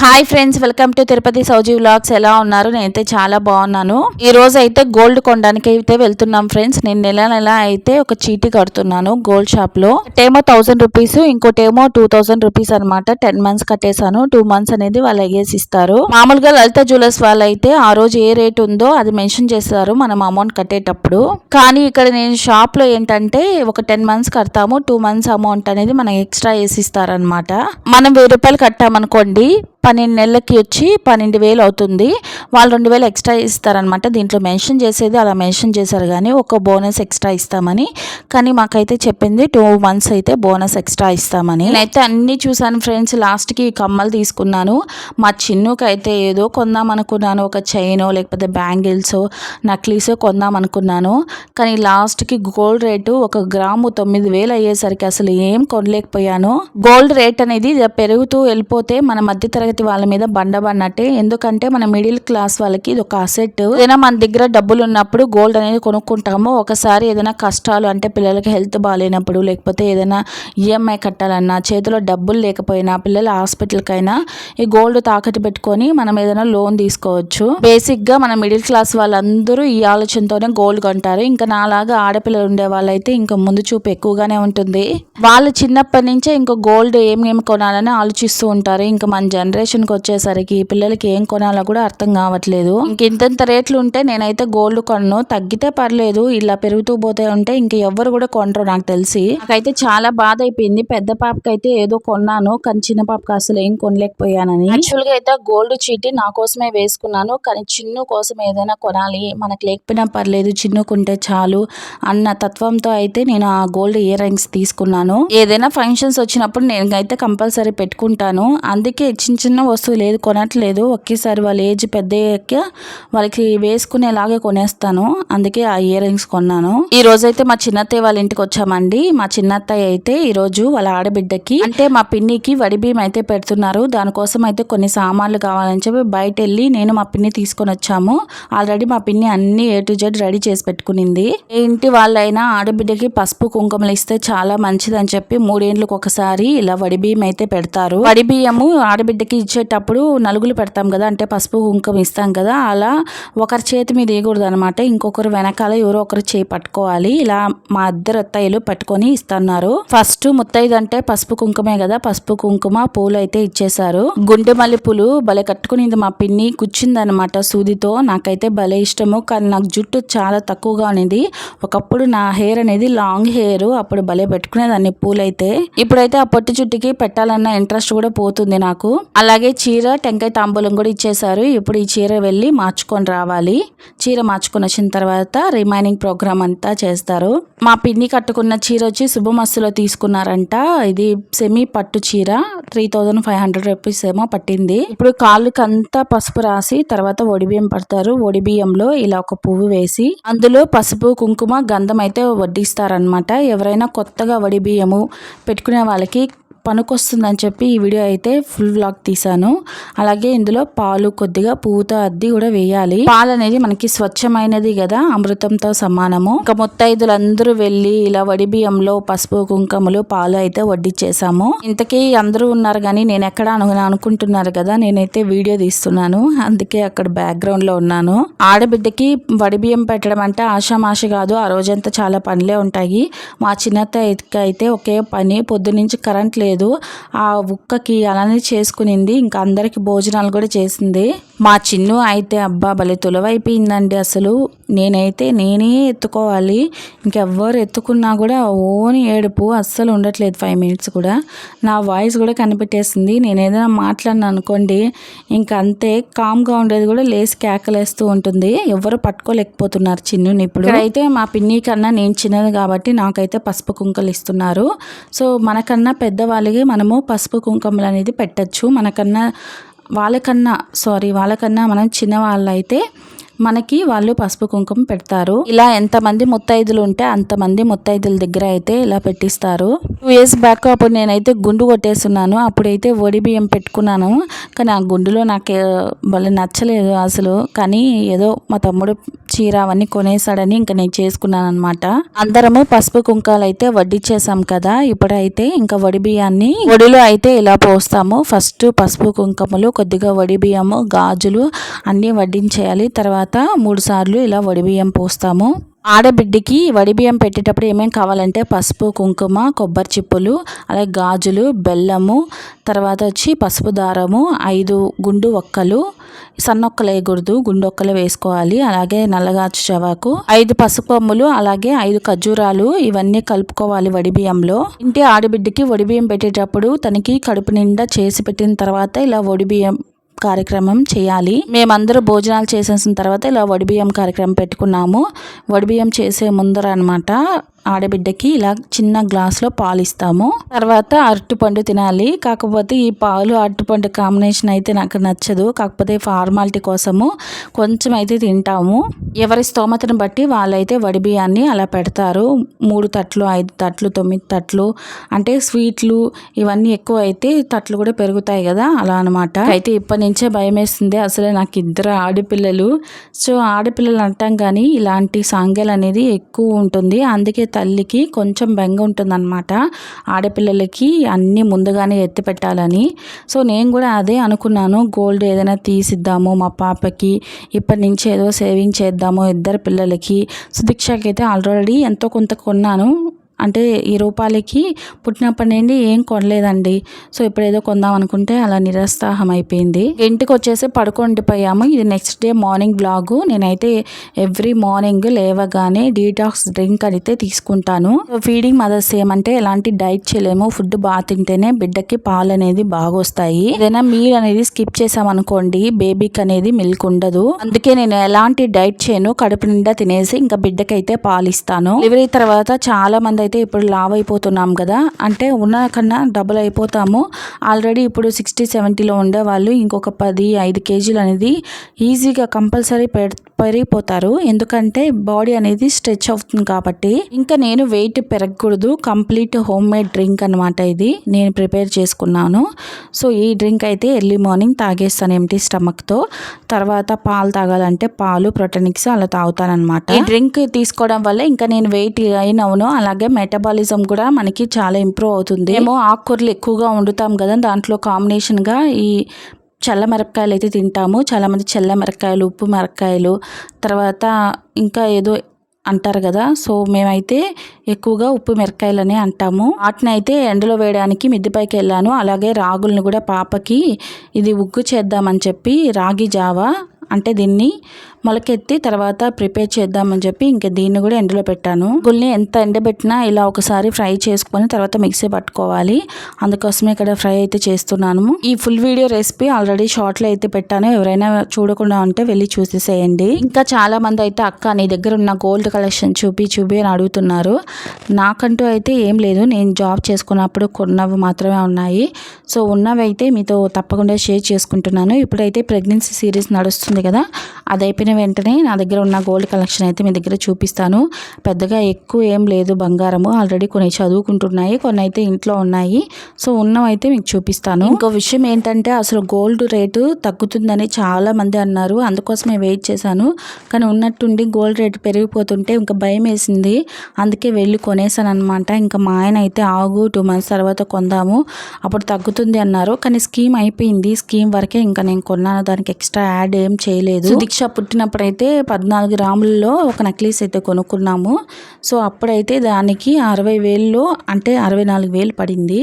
Hi friends welcome to Tirupati Souji vlogs ఎలా ఉన్నారు? నేనైతే చాలా బాగున్నాను. ఈ రోజు అయితే గోల్డ్ కొనడానికి అయితే వెళ్తున్నాం ఫ్రెండ్స్ నేను నెల నెల అయితే ఒక చీటీ కడుతున్నాను గోల్డ్ షాప్లో. ఒకటేమో థౌసండ్ రూపీస్ ఇంకోటేమో టూ థౌసండ్ రూపీస్ అనమాట టెన్ మంత్స్ కట్టేశాను. టూ మంత్స్ అనేది వాళ్ళు అయ్యేసి ఇస్తారు. మామూలుగా లలిత జ్యువెలర్స్ వాళ్ళు అయితే ఆ రోజు ఏ రేట్ ఉందో అది మెన్షన్ చేస్తారు మనం అమౌంట్ కట్టేటప్పుడు. కానీ ఇక్కడ నేను షాప్లో ఏంటంటే ఒక టెన్ మంత్స్ కడతాము. టూ మంత్స్ అమౌంట్ అనేది మనకి ఎక్స్ట్రా వేసి ఇస్తారనమాట మనం వెయ్యి రూపాయలు కట్టామనుకోండి పన్నెండు నెలలకి వచ్చి పన్నెండు వేలు అవుతుంది. వాళ్ళు రెండు వేలు ఎక్స్ట్రా ఇస్తారనమాట దీంట్లో మెన్షన్ చేసేది అలా మెన్షన్ చేశారు కానీ ఒక బోనస్ ఎక్స్ట్రా ఇస్తామని. కానీ మాకైతే చెప్పింది టూ మంత్స్ అయితే బోనస్ ఎక్స్ట్రా ఇస్తామని. నేనైతే అన్నీ చూశాను ఫ్రెండ్స్. లాస్ట్కి కమ్మలు తీసుకున్నాను. మా చిన్నుకి అయితే ఏదో కొందాం అనుకున్నాను. ఒక చైన్ లేకపోతే బ్యాంగిల్స్ నక్లీస్ కొందాం అనుకున్నాను. కానీ లాస్ట్కి గోల్డ్ రేటు ఒక గ్రాము తొమ్మిది వేలు అయ్యేసరికి అసలు ఏం కొనలేకపోయాను. గోల్డ్ రేట్ అనేది పెరుగుతూ వెళ్ళిపోతే మన మధ్య తరగతి వాళ్ళ మీద బండబన్నట్టే ఎందుకంటే మన మిడిల్ క్లాస్ వాళ్ళకి ఇది ఒక అసెట్. ఏదైనా మన దగ్గర డబ్బులు ఉన్నప్పుడు గోల్డ్ అనేది కొనుక్కుంటాము. ఒకసారి ఏదైనా కష్టాలు అంటే పిల్లలకి హెల్త్ బాగాలేనప్పుడు లేకపోతే ఏదైనా ఈఎంఐ కట్టాలన్నా చేతిలో డబ్బులు లేకపోయినా పిల్లల హాస్పిటల్కైనా ఈ గోల్డ్ తాకట్టు పెట్టుకొని మనం ఏదైనా లోన్ తీసుకోవచ్చు. బేసిక్గా మన మిడిల్ క్లాస్ వాళ్ళందరూ ఈ ఆలోచనతోనే గోల్డ్ కొంటారు. ఇంకా నాలాగా ఆడపిల్లలు ఉండే వాళ్ళైతే ఇంకా ముందు చూపు ఎక్కువగానే ఉంటుంది. వాళ్ళు చిన్నప్పటి నుంచే ఇంకా గోల్డ్ ఏమేమి కొనాలని ఆలోచిస్తూ ఉంటారు. ఇంకా మన జనరేషన్కి వచ్చేసరికి పిల్లలకి ఏం కొనాలో కూడా అర్థం కావట్లేదు. ఇంక ఇంతంత రేట్లు ఉంటే నేనైతే గోల్డ్ కొనను. తగ్గితే పర్లేదు ఇలా పెరుగుతూ పోతే ఉంటే ఇంక ఎవ్వరు కూడా కొనరు నాకు తెలిసి. నాకైతే చాలా బాధ అయిపోయింది పెద్ద పాపకి అయితే ఏదో కొన్నాను కానీ చిన్న పాపకి అసలు ఏం కొనలేకపోయానని. యాక్చువల్గా అయితే గోల్డ్ చీటీ నా కోసమే వేసుకున్నాను కానీ చిన్ను కోసం ఏదైనా కొనాలి. మనకు లేకపోయినా పర్లేదు చిన్నుకుంటే చాలు అన్న తత్వంతో అయితే నేను ఆ గోల్డ్ ఇయర్ రింగ్స్ తీసుకున్నాను. ఏదైనా ఫంక్షన్స్ వచ్చినప్పుడు నేను అయితే కంపల్సరీ పెట్టుకుంటాను. అందుకే చిన్న చిన్న వస్తువులు లేదు కొనట్లేదు. ఒకేసారి వాళ్ళ ఏజ్ పెద్ద అయ్యాక వాళ్ళకి వేసుకునేలాగే కొనేస్తాను. అందుకే ఆ ఇయర్ రింగ్స్ కొన్నాను. ఈ రోజు అయితే మా చిన్నత్తయ్య వాళ్ళ ఇంటికి వచ్చామండి. మా చిన్నత్తయ్య అయితే ఈ రోజు వాళ్ళ ఆడబిడ్డకి అంటే మా పిన్నికి వడిబీం అయితే పెడుతున్నారు. దానికోసం అయితే కొన్ని సామాన్లు కావాలని చెప్పి బయట వెళ్ళి నేను మా పిన్ని తీసుకొని వచ్చాము. ఆల్రెడీ మా పిన్ని అన్ని ఏ టు జెడ్ రెడీ చేసి పెట్టుకునింది. ఇంటి వాళ్ళైనా ఆడబిడ్డకి పసుపు కుంకుమలు ఇస్తే చాలా మంచిదని చెప్పి మూడేండ్లకు ఒకసారి ఇలా వడి బియ్యం అయితే పెడతారు. వడి బియ్యము ఆడబిడ్డకి ఇచ్చేటప్పుడు నలుగులు పెడతాం కదా అంటే పసుపు కుంకుమ ఇస్తాం కదా అలా ఒకరి చేతి మీద వేయకూడదు అనమాట ఇంకొకరు వెనకాల ఎవరో ఒకరు చేయి పట్టుకోవాలి. ఇలా మా ఇద్దరు అత్తయ్యలు పట్టుకొని ఇస్తున్నారు. ఫస్ట్ ముత్తైదు అంటే పసుపు కుంకుమే కదా పసుపు కుంకుమ పూలు అయితే ఇచ్చేసారు గుండె మల్లెపూలు భలే కట్టుకునింది మా పిన్ని కూర్చుందనమాట సూదితో. నాకైతే భలే ఇష్టము కానీ నాకు జుట్టు చాలా తక్కువగా ఉన్నది. ఒకప్పుడు నా హెయిర్ అనేది లాంగ్ హెయిర్ అప్పుడు భలే పెట్టుకునేదాన్ని పూలైతే. ఇప్పుడైతే ఆ పొట్టి జుట్టుకి పెట్టాలన్న ఇంట్రెస్ట్ కూడా పోతుంది నాకు. అలాగే చీర టెంకాయ తాంబూలం కూడా ఇచ్చేసారు ఇప్పుడు ఈ చీర వెళ్ళి మార్చుకొని రావాలి. చీర మార్చుకొని వచ్చిన తర్వాత రిమైనింగ్ ప్రోగ్రామ్ అంతా చేస్తారు. మా పిన్ని కట్టుకున్న చీర వచ్చి శుభమస్సులో తీసుకున్నారంట. ఇది సెమీ పట్టు చీర. Three thousand five hundred rupees ఏమో పట్టింది. ఇప్పుడు కాళ్ళకి అంతా పసుపు రాసి తర్వాత ఒడిబియ్యం పడతారు. ఒడిబియ్యంలో ఇలా ఒక పువ్వు వేసి అందులో పసుపు కుంకుమ గంధం అయితే వడ్డిస్తారనమాట ఎవరైనా కొత్తగా వడిబియ్యము పెట్టుకునే వాళ్ళకి పనికొస్తుందని చెప్పి ఈ వీడియో అయితే ఫుల్ వ్లాగ్ తీసాను అలాగే ఇందులో పాలు కొద్దిగా పువ్వుతో అద్ది కూడా వేయాలి. పాలు అనేది మనకి స్వచ్ఛమైనది కదా అమృతంతో సమానము. ఇంకా ముత్తైదులందరూ వెళ్ళి ఇలా వడి బియ్యంలో పసుపు కుంకుమలు పాలు అయితే వడ్డించేసాము ఇంతకీ అందరూ ఉన్నారు కానీ నేను ఎక్కడ అనుకుంటున్నారు కదా నేనైతే వీడియో తీస్తున్నాను. అందుకే అక్కడ బ్యాక్గ్రౌండ్లో ఉన్నాను. ఆడబిడ్డకి వడి బియ్యం పెట్టడం అంటే ఆషామాష కాదు ఆ రోజంతా చాలా పనులే ఉంటాయి. మా చిన్నత్త అయితే ఒకే పని పొద్దు నుంచి కరెంట్ లేదు. ఆ ఉక్కకి అలానే చేసుకునింది. ఇంకా అందరికి భోజనాలు కూడా చేసింది. మా చిన్ను అయితే అబ్బా భలే తులవైపోయిందండి అసలు. నేనైతే నేనే ఎత్తుకోవాలి. ఇంకెవ్వరు ఎత్తుకున్నా కూడా ఓని ఏడుపు అస్సలు ఉండట్లేదు ఫైవ్ మినిట్స్ కూడా. నా వాయిస్ కూడా కనిపెట్టేసింది. నేను ఏదైనా మాట్లాడినా అనుకోండి ఇంక అంతే కామ్గా ఉండేది కూడా లేసి కేకలేస్తూ ఉంటుంది. ఎవరు పట్టుకోలేకపోతున్నారు చిన్నుని ఇప్పుడు. అయితే మా పిన్ని కన్నా నేను చిన్నది కాబట్టి నాకైతే పసుపు కుంకలు ఇస్తున్నారు. సో మనకన్నా పెద్దవాళ్ళకి మనము పసుపు కుంకుమలు అనేది పెట్టచ్చు. మనకన్నా వాళ్ళకన్నా సారీ వాళ్ళకన్నా మనం చిన్నవాళ్ళైతే మనకి వాళ్ళు పసుపు కుంకుమ పెడతారు. ఇలా ఎంతమంది ముత్తైదులు ఉంటే అంతమంది ముత్తైదుల దగ్గర అయితే ఇలా పెట్టిస్తారు. టూ ఇయర్స్ బ్యాక్ అప్పుడు నేనైతే గుండు కొట్టేస్తున్నాను అప్పుడైతే వడి బియ్యం పెట్టుకున్నాను. కానీ ఆ గుండులో నాకు భలే నచ్చలేదు అసలు. కానీ ఏదో మా తమ్ముడు చీర అవన్నీ కొనేసాడని ఇంకా నేను చేసుకున్నాను అనమాట అందరము పసుపు కుంకాలు అయితే వడ్డిచ్చేసాం కదా. ఇప్పుడైతే ఇంకా వడి బియ్యాన్ని వడిలో అయితే ఇలా పోస్తాము. ఫస్ట్ పసుపు కుంకుమలు కొద్దిగా వడి బియ్యము గాజులు అన్నీ వడ్డించేయాలి. తర్వాత తర్వాత మూడుసార్లు ఇలా వడి బియ్యం పోస్తాము. ఆడబిడ్డకి వడిబియ్యం పెట్టేటప్పుడు ఏమేమి కావాలంటే పసుపు కుంకుమ కొబ్బరి చిప్పులు అలాగే గాజులు బెల్లము తర్వాత వచ్చి పసుపు దారము ఐదు గుండు ఒక్కలు సన్నొక్కలు వేయకూడదు గుండు ఒక్కలు వేసుకోవాలి అలాగే నల్లగాచు చవాకు ఐదు పసుపు కొమ్ములు అలాగే ఐదు ఖర్జూరాలు ఇవన్నీ కలుపుకోవాలి వడిబియ్యంలో ఇంటి ఆడబిడ్డకి వడిబియ్యం పెట్టేటప్పుడు తనకి కడుపు నిండా చేసి పెట్టిన తర్వాత ఇలా వడిబియ్యం కార్యక్రమం చేయాలి. మేమందరూ భోజనాలు చేసేసిన తర్వాత ఇలా వడిబియ్యం కార్యక్రమం పెట్టుకున్నాము. వడిబియ్యం చేసే ముందర అనమాట ఆడబిడ్డకి ఇలా చిన్న గ్లాస్లో పాలు ఇస్తాము తర్వాత అరటిపండు తినాలి. కాకపోతే ఈ పాలు అరటిపండు కాంబినేషన్ అయితే నాకు నచ్చదు. కాకపోతే ఫార్మాలిటీ కోసము కొంచెం అయితే తింటాము. ఎవరి స్తోమతను బట్టి వాళ్ళైతే వడి బియ్యాన్ని అలా పెడతారు. మూడు తట్లు ఐదు తట్లు తొమ్మిది తట్లు అంటే స్వీట్లు ఇవన్నీ ఎక్కువ అయితే తట్లు కూడా పెరుగుతాయి కదా అలా అనమాట అయితే ఇప్పటి నుంచే భయం వేస్తుంది. అసలే నాకు ఇద్దరు ఆడపిల్లలు. సో ఆడపిల్లలు అంటాం కానీ ఇలాంటి సాంగ్యాలు అనేది ఎక్కువ ఉంటుంది. అందుకే తల్లికి కొంచెం బెంగ ఉంటుందన్నమాట. ఆడపిల్లలకి అన్నీ ముందుగానే ఎత్తి పెట్టాలని. సో నేను కూడా అదే అనుకున్నాను. గోల్డ్ ఏదైనా తీసిద్దాము మా పాపకి. ఇప్పటి నుంచి ఏదో సేవింగ్ చేద్దాము ఇద్దరు పిల్లలకి. సుదీక్షకి అయితే ఆల్రెడీ ఎంతో కొంత కొన్నాను. అంటే ఈ రూపాలకి పుట్టినప్పటి నుండి ఏం కొనలేదండి. సో ఇప్పుడు ఏదో కొందాం అనుకుంటే అలా నిరుత్సాహం అయిపోయింది. ఇంటికి వచ్చేసి పడుకుండిపోయాము ఇది నెక్స్ట్ డే మార్నింగ్ బ్లాగు నేనైతే ఎవ్రీ మార్నింగ్ లేవగానే డీటాక్స్ డ్రింక్ అయితే తీసుకుంటాను. ఫీడింగ్ మదర్స్ ఏమంటే ఎలాంటి డైట్ చేయలేము. ఫుడ్ బాగా తింటేనే బిడ్డకి పాలు అనేది బాగా వస్తాయి. ఏదైనా మీల్ అనేది స్కిప్ చేసామనుకోండి బేబీకి అనేది మిల్క్ ఉండదు. అందుకే నేను ఎలాంటి డైట్ చేయను. కడుపు నిండా తినేసి ఇంకా బిడ్డకైతే పాలు ఇస్తాను. డెలివరీ తర్వాత చాలా మంది అయితే ఇప్పుడు లావ్ అయిపోతున్నాం కదా. అంటే ఉన్న కన్నా డబుల్ అయిపోతాము. ఆల్రెడీ ఇప్పుడు సిక్స్టీ సెవెంటీలో ఉండే వాళ్ళు ఇంకొక పది ఐదు కేజీలు అనేది ఈజీగా కంపల్సరీ పెరిగిపోతారు. ఎందుకంటే బాడీ అనేది స్ట్రెచ్ అవుతుంది కాబట్టి. ఇంకా నేను వెయిట్ పెరగకూడదు. కంప్లీట్ హోమ్ మేడ్ డ్రింక్ అనమాట ఇది. నేను ప్రిపేర్ చేసుకున్నాను. సో ఈ డ్రింక్ అయితే ఎర్లీ మార్నింగ్ తాగేస్తాను ఎంటీ స్టమక్తో. తర్వాత పాలు తాగాలంటే పాలు ప్రోటనిక్స్ అలా తాగుతానమాట ఈ డ్రింక్ తీసుకోవడం వల్ల ఇంకా నేను వెయిట్ అయిన అవును అలాగే మెటబాలిజం కూడా మనకి చాలా ఇంప్రూవ్ అవుతుంది. ఏమో ఆకుకూరలు ఎక్కువగా వండుతాం కదా దాంట్లో కాంబినేషన్గా ఈ చల్ల మిరపకాయలు అయితే తింటాము. చాలామంది చల్ల మిరపకాయలు ఉప్పు మిరపకాయలు తర్వాత ఇంకా ఏదో అంటారు కదా సో మేమైతే ఎక్కువగా ఉప్పు మిరకాయలని అంటాము. వాటిని అయితే ఎండలో వేయడానికి మిద్దిపైకి వెళ్ళాను. అలాగే రాగుల్ని కూడా పాపకి ఇది ఉగ్గు చేద్దామని చెప్పి రాగి జావా అంటే దీన్ని మొలకెత్తి తర్వాత ప్రిపేర్ చేద్దామని చెప్పి ఇంకా దీన్ని కూడా ఎండలో పెట్టాను. గుల్ని ఎంత ఎండబెట్టినా ఇలా ఒకసారి ఫ్రై చేసుకొని తర్వాత మిక్సీ పట్టుకోవాలి. అందుకోసమే ఇక్కడ ఫ్రై అయితే చేస్తున్నాను. ఈ ఫుల్ వీడియో రెసిపీ ఆల్రెడీ షార్ట్లో అయితే పెట్టాను. ఎవరైనా చూడకుండా ఉంటే వెళ్ళి చూసేసేయండి. ఇంకా చాలా మంది అయితే అక్క నీ దగ్గర ఉన్న గోల్డ్ కలెక్షన్ చూపి చూపి అని అడుగుతున్నారు. నాకంటూ అయితే ఏం లేదు. నేను జాబ్ చేసుకున్నప్పుడు కొన్నవి మాత్రమే ఉన్నాయి. సో ఉన్నవి అయితే మీతో తప్పకుండా షేర్ చేసుకుంటున్నాను. ఇప్పుడైతే ప్రెగ్నెన్సీ సిరీస్ నడుస్తుంది కదా అది అయిపోయిన వెంటనే నా దగ్గర ఉన్న గోల్డ్ కలెక్షన్ అయితే మీ దగ్గర చూపిస్తాను. పెద్దగా ఎక్కువ ఏం లేదు బంగారము. ఆల్రెడీ కొన్ని చదువుకుంటున్నాయి. కొన్ని అయితే ఇంట్లో ఉన్నాయి. సో ఉన్నవైతే మీకు చూపిస్తాను. ఇంకో విషయం ఏంటంటే అసలు గోల్డ్ రేటు తగ్గుతుందని చాలా మంది అన్నారు. అందుకోసమే వెయిట్ చేశాను. కానీ ఉన్నట్టుండి గోల్డ్ రేటు పెరిగిపోతుంటే ఇంకా భయం వేసింది. అందుకే వెళ్ళి కొనేసాను అనమాట ఇంకా మా ఆయన అయితే ఆగు టూ మంత్స్ తర్వాత కొందాము. అప్పుడు తగ్గుతుంది అన్నారు. కానీ స్కీమ్ అయిపోయింది. స్కీమ్ వరకే ఇంకా నేను కొన్నాను. దానికి ఎక్స్ట్రా యాడ్ ఏం చేయలేదు. దీక్ష పుట్టినప్పుడైతే పద్నాలుగు గ్రాములలో ఒక నెక్లెస్ అయితే కొనుక్కున్నాము. సో అప్పుడైతే దానికి అరవై వేలు అంటే అరవై నాలుగు వేలు పడింది.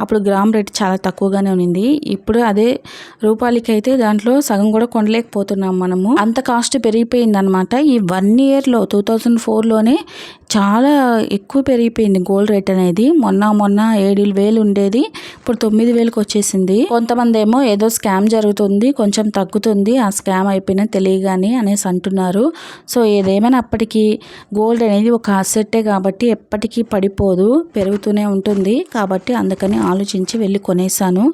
అప్పుడు గ్రామ్ రేట్ చాలా తక్కువగానే ఉంది ఇప్పుడు అదే రూపాయలకి అయితే దాంట్లో సగం కూడా కొనలేకపోతున్నాం మనము. అంత కాస్ట్ పెరిగిపోయింది అనమాట ఈ వన్ ఇయర్లో టూ థౌజండ్ ఫోర్లోనే చాలా ఎక్కువ పెరిగిపోయింది గోల్డ్ రేట్ అనేది. మొన్న మొన్న ఏడు వేలు ఉండేది. ఇప్పుడు తొమ్మిది వేలకు వచ్చేసింది. కొంతమంది ఏమో ఏదో స్కామ్ జరుగుతుంది కొంచెం తగ్గుతుంది ఆ స్కామ్ అయిపోయినా తెలియగాని అనేసి అంటున్నారు. సో ఏదేమైనప్పటికీ గోల్డ్ అనేది ఒక అసెట్టే కాబట్టి ఎప్పటికీ పడిపోదు పెరుగుతూనే ఉంటుంది. కాబట్టి అందుకని ఆలోచించి వెళ్ళి కొనేసాను.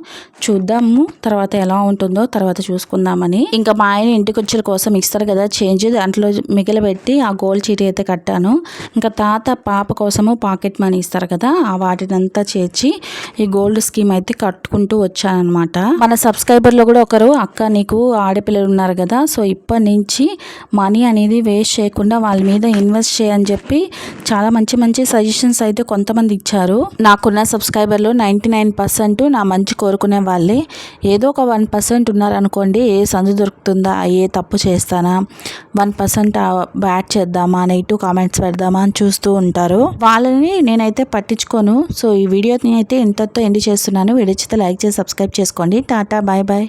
చూద్దాము తర్వాత ఎలా ఉంటుందో తర్వాత చూసుకుందామని. ఇంకా మా ఆయన ఇంటికి వచ్చే కోసం ఇస్తారు కదా చేంజ్ దాంట్లో మిగిలిపెట్టి ఆ గోల్డ్ చీటీ అయితే కట్టాను. ఇంకా తాత పాప కోసము పాకెట్ మనీ ఇస్తారు కదా ఆ వాటినంతా చేర్చి ఈ గోల్డ్ స్కీమ్ అయితే కట్టుకుంటూ వచ్చానమాట మన సబ్స్క్రైబర్లో కూడా ఒకరు అక్క నీకు ఆడపిల్లలు ఉన్నారు కదా సో ఇప్పటి నుంచి మనీ అనేది వేస్ట్ చేయకుండా వాళ్ళ మీద ఇన్వెస్ట్ చేయని చెప్పి చాలా మంచి మంచి సజెషన్స్ అయితే కొంతమంది ఇచ్చారు. నాకున్న సబ్స్క్రైబర్లో నైంటీ నైన్ పర్సెంట్ నా మంచి కోరుకునే వాళ్ళే. ఏదో ఒక వన్ పర్సెంట్ ఉన్నారనుకోండి ఏ సందు దొరుకుతుందా ఏ తప్పు చేస్తానా వన్ పర్సెంట్ బ్యాట్ చేద్దామా నెగిటివ్ కామెంట్స్ పెడదామా అని చూస్తూ ఉంటారు. వాళ్ళని నేనైతే పట్టించుకోను. సో ఈ వీడియోని అయితే ఇంతతో ఎండి చేస్తున్నాను. వీడియో లైక్ చేసి సబ్స్క్రైబ్ చేసుకోండి. Tata bye bye.